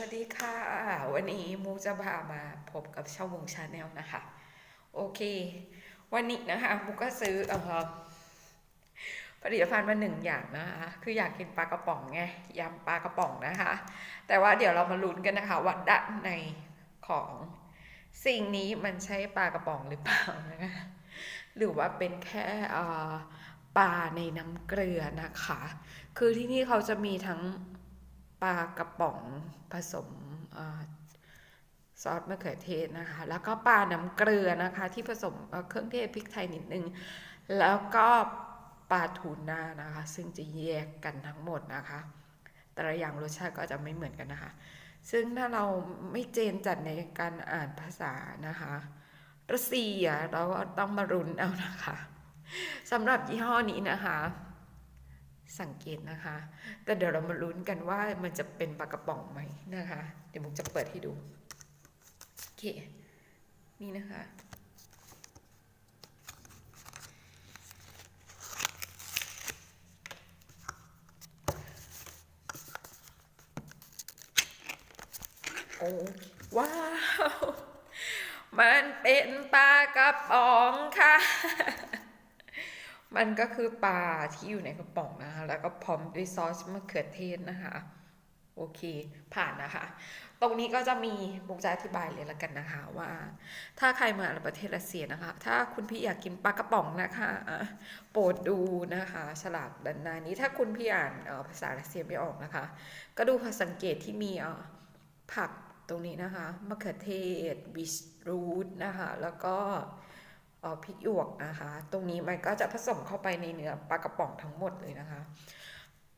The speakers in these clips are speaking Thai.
วัสดีค่ะ วันนี้มูจะพามาพบกับช่องวงชาแนลนะคะ โอเค วันนี้นะคะมูก็ซื้อเออผลิตภัณฑ์มาหนึ่งอย่างนะคะ คืออยากกินปลากระป๋องไงยำปลากระป๋องนะคะ แต่ว่าเดี๋ยวเรามาลุ้นกันนะคะว่าด้านในของสิ่งนี้มันใช่ปลากระป๋องหรือเปล่านะคะหรือว่าเป็นแค่ปลาในน้ำเกลือนะคะ คือที่นี่เขาจะมีทั้ง ปลากระป๋องผสมอซอสมะเขือเทศนะคะ แล้วก็ปลาน้ำเกลือนะคะ ที่ผสมเอ่อเครื่องเทศพริกไทยนิดนึง แล้วก็ปลาทูน่านะคะ ซึ่งจะแยกกันทั้งหมดนะคะ แต่ละอย่างรสชาติก็จะไม่เหมือนกันนะคะ ซึ่งถ้าเราไม่เจนจัดในการอ่านภาษานะคะรัสเซียเราก็ต้องมารุนเอานะคะสำหรับยี่ห้อนี้นะคะ สังเกตนะคะ แต่เดี๋ยวเรามาลุ้นกันว่ามันจะเป็นปลากระป๋องไหมนะคะ เดี๋ยวมุกจะเปิดให้ดู โอเค นี่นะคะ โอ้ว้าว มันเป็นปลากระป๋องค่ะ มันก็คือปลาที่อยู่ในกระป๋องนะคะ แล้วก็พร้อมด้วยซอสมะเขือเทศนะคะ โอเค ผ่านนะคะ ตรงนี้ก็จะมีบุกจะอธิบายเลยละกันนะคะว่า ถ้าใครมาประเทศรัสเซียนะคะ ถ้าคุณพี่อยากกินปลากระป๋องนะคะ โปรดดูนะคะฉลากด้านหน้านี้ ถ้าคุณพี่อ่านภาษารัสเซียไม่ออกนะคะ ก็ดูภาษาสังเกตที่มีอ่อผักตรงนี้นะคะมะเขือเทศบิชรูทนะคะ แล้วก็ พริกหยวกนะคะ ตรงนี้มันก็จะผสมเข้าไปในเนื้อปลากระป๋องทั้งหมดเลยนะคะ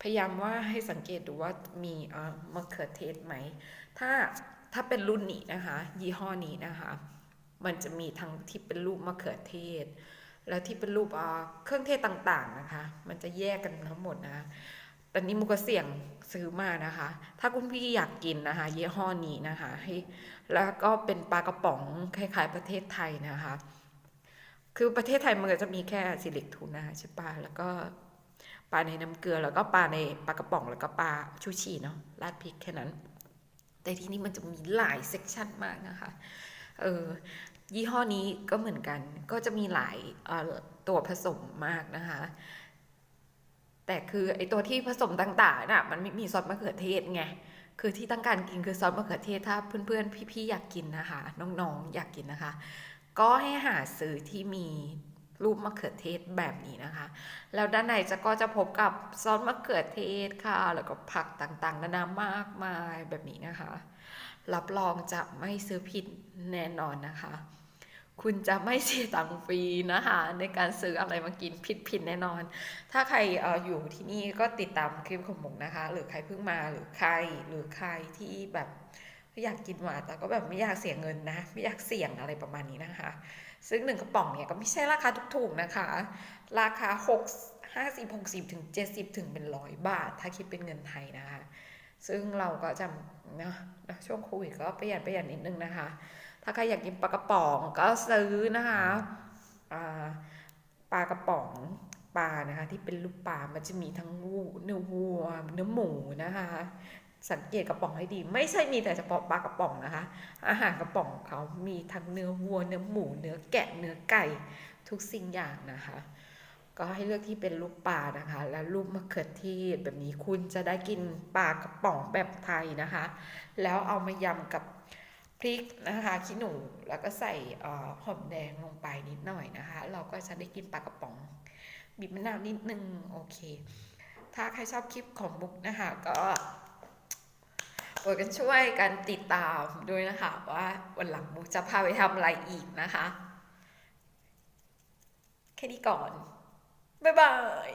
พยายามว่าให้สังเกตดูว่ามีเออมะเขือเทศไหม ถ้าถ้าเป็นรุ่นนี้นะคะ ยี่ห้อนี้นะคะ มันจะมีทั้งที่เป็นรูปมะเขือเทศ แล้วที่เป็นรูปเครื่องเทศต่างๆนะคะ มันจะแยกกันทั้งหมดนะคะตอนนี้มุกเสี่ยงซื้อมานะคะ ถ้าคุณพี่อยากกินนะคะ ยี่ห้อนี้นะคะให้แล้วก็เป็นปลากระป๋องคล้ายๆประเทศไทยนะคะ คือประเทศไทยมันก็จะมีแค่ซิลิกทูน่าใช่ปะแล้วก็ปลาในน้ำเกลือแล้วก็ปลาในปลากระป๋องแล้วก็ปลาชูชีเนาะราดพริกแค่นั้น แต่ที่นี่มันจะมีหลายเซกชันมากนะคะเออยี่ห้อนี้ก็เหมือนกันก็จะมีหลายออตัวผสมมากนะคะ แต่คือไอตัวที่ผสมต่างๆน่ะมันไม่มีซอสมะเขือเทศไงคือที่ต้องการกินคือซอสมะเขือเทศถ้าเพื่อนๆพี่ๆอยากกินนะคะ น้องๆอยากกินนะคะ ก็ให้หาซื้อที่มีรูปมะเขือเทศแบบนี้นะคะ แล้วด้านในจะก็จะพบกับซอสมะเขือเทศค่ะ แล้วก็ผักต่างๆ นานามากมายแบบนี้นะคะ รับรองจะไม่ซื้อผิดแน่นอนนะคะ คุณจะไม่เสียตังค์ฟรีนะคะ ในการซื้ออะไรมากินผิดผิดแน่นอน ถ้าใครอออยู่ที่นี่ก็ติดตามคลิปของผมนะคะ หรือใครเพิ่งมาหรือใครหรือใครที่แบบ อยากกินหวานแต่ก็แบบไม่อยากเสียเงินนะ ไม่อยากเสี่ยงอะไรประมาณนี้นะคะ ซึ่งหนึ่งกระป๋องเนี่ยก็ไม่ใช่ราคาถูกๆนะคะ ราคา6 50 60ถึง70 ถึงเป็นร้อยบาท ถ้าคิดเป็นเงินไทยนะคะ ซึ่งเราก็จะเนาะช่วงโควิดก็ประหยัดประหยัดนิดนึงนะคะ ถ้าใครอยากกินปลากระป๋องก็ซื้อนะคะปลากระป๋องปลานะคะที่เป็นลูกปลา มันจะมีทั้งวัวเนื้อวัวเนื้อหมูนะคะ สังเกตกระป๋องให้ดี ไม่ใช่มีแต่เฉพาะปลากระป๋องนะคะ อาหารกระป๋องเขามีทั้งเนื้อวัวเนื้อหมูเนื้อแกะเนื้อไก่ทุกสิ่งอย่างนะคะ ก็ให้เลือกที่เป็นลูกปลานะคะ แล้วลูกมะเขือเทศแบบนี้คุณจะได้กินปลากระป๋องแบบไทยนะคะ แล้วเอามายำกับพริกนะคะขี้หนูแล้วก็ใส่หอมแดงลงไปนิดหน่อยนะคะ เราก็จะได้กินปลากระป๋องบีบมะนาวนิดนึงโอเค ถ้าใครชอบคลิปของบุ๊กนะคะก็ โปรดกันช่วยกันติดตามด้วยนะคะว่าวันหลังบุ๊กจะพาไปทำอะไรอีกนะคะ แค่นี้ก่อน บ๊ายบาย